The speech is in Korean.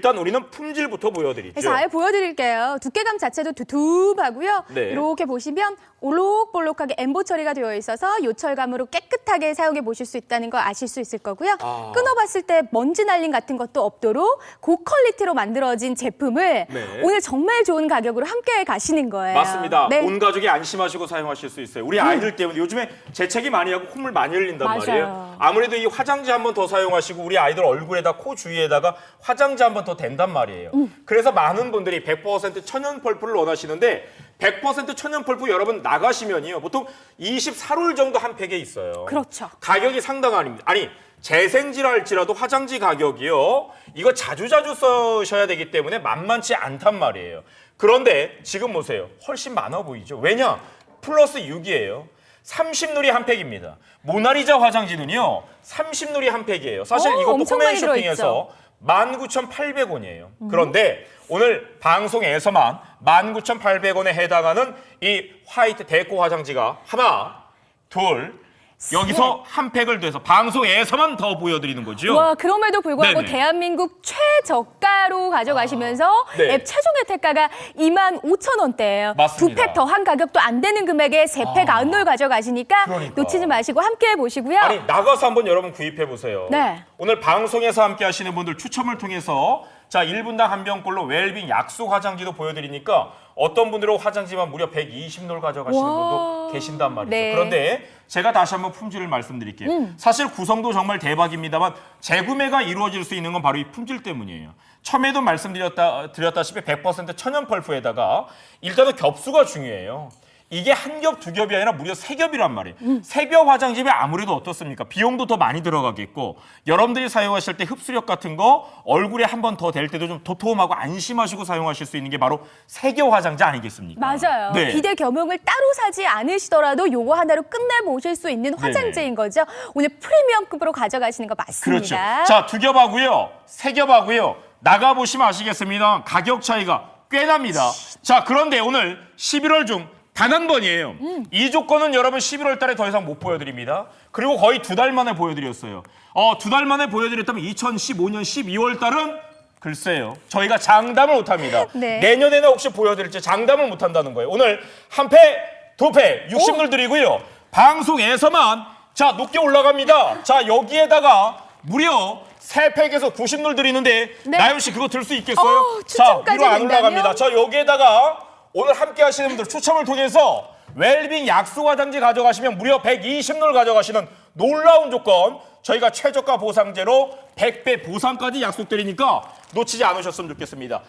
일단 우리는 품질부터 보여드리죠. 잘 보여드릴게요. 두께감 자체도 두툼하고요. 네. 이렇게 보시면 올록볼록하게 엠보 처리가 되어 있어서 요철감으로 깨끗하게 사용해 보실 수 있다는 거 아실 수 있을 거고요. 아. 끊어봤을 때 먼지 날림 같은 것도 없도록 고퀄리티로 만들어진 제품을 네. 오늘 정말 좋은 가격으로 함께 가시는 거예요. 맞습니다. 네. 음. 온 가족이 안심하시고 사용하실 수 있어요. 우리 아이들 때문에 요즘에 재채기 많이 하고 콧물 많이 흘린단 맞아요. 말이에요. 아무래도 이 화장지 한 번 더 사용하시고 우리 아이들 얼굴에다 코 주위에다가 화장지 한번더 댄단 말이에요. 음. 그래서 많은 분들이 100% 천연 펄프를 원하시는데 100% 천연 펄프 여러분 나가시면요. 보통 24롤 정도 한 팩에 있어요. 그렇죠. 가격이 상당합니다. 아니 재생질할지라도 화장지 가격이요. 이거 자주자주 써셔야 되기 때문에 만만치 않단 말이에요. 그런데 지금 보세요. 훨씬 많아 보이죠. 왜냐? 플러스 6이에요. 30누리 한 팩입니다. 모나리자 화장지는요. 30누리 한 팩이에요. 사실 오, 이것도 엄청 홈앤 많이 들어있죠. 쇼핑에서 19,800원이에요. 그런데 오늘 방송에서만 19,800원에 해당하는 이 화이트 데코 화장지가 하나, 둘, 여기서 한 팩을 더해서 방송에서만 더 보여드리는 거죠. 와, 그럼에도 불구하고 네네. 대한민국 최저가로 가져가시면서 네. 앱 최종 혜택가가 2만 5천 원대예요. 맞습니다. 두팩 더한 가격도 안 되는 금액에 세팩 아. 아웃롤 가져가시니까 그러니까. 놓치지 마시고 함께 보시고요. 아니 나가서 한번 여러분 구입해 보세요. 네. 오늘 방송에서 함께 하시는 분들 추첨을 통해서 자 1분당 한 병꼴로 웰빙 약수 화장지도 보여드리니까 어떤 분들은 화장지만 무려 120놀 가져가시는 와. 분도 계신단 말이죠. 네. 음. 그런데 제가 다시 한번 품질을 말씀드릴게요. 사실 구성도 정말 대박입니다만 재구매가 이루어질 수 있는 건 바로 이 품질 때문이에요. 처음에도 말씀드렸다 드렸다시피 100% 천연 펄프에다가 일단은 겹수가 중요해요. 이게 한 겹, 두 겹이 아니라 무려 세 겹이란 말이에요. 세겹 화장지면 아무래도 어떻습니까? 비용도 더 많이 들어가겠고 여러분들이 사용하실 때 흡수력 같은 거 얼굴에 한 번더댈 때도 좀 도톰하고 안심하시고 사용하실 수 있는 게 바로 세겹 화장지 아니겠습니까? 맞아요. 네. 비대 겸용을 따로 사지 않으시더라도 요거 하나로 끝내보실 수 있는 화장지인 거죠. 오늘 프리미엄급으로 가져가시는 거 그렇죠. 맞습니다. 자, 두 겹하고요. 세 겹하고요. 나가 보시면 아시겠습니다. 가격 차이가 꽤 납니다. 자, 그런데 오늘 11월 중 단 한 번이에요. 이 조건은 여러분 11월 달에 더 이상 못 보여드립니다. 그리고 거의 두 달 만에 보여드렸어요. 어, 두 달 만에 보여드렸다면 2015년 12월 달은 글쎄요. 저희가 장담을 못 합니다. 네. 내년에는 혹시 보여드릴지 장담을 못 한다는 거예요. 오늘 한 패, 두 패, 60을 드리고요. 방송에서만 자, 높게 올라갑니다. 자, 여기에다가 무려 세 팩에서 90을 드리는데 네. 나연 씨 그거 들 수 있겠어요? 어, 자, 위로 안? 올라갑니다. 자, 여기에다가 오늘 함께 하시는 분들 추첨을 통해서 웰빙 약수 화장지 가져가시면 무려 120을 가져가시는 놀라운 조건 저희가 최저가 보상제로 100배 보상까지 약속드리니까 놓치지 않으셨으면 좋겠습니다.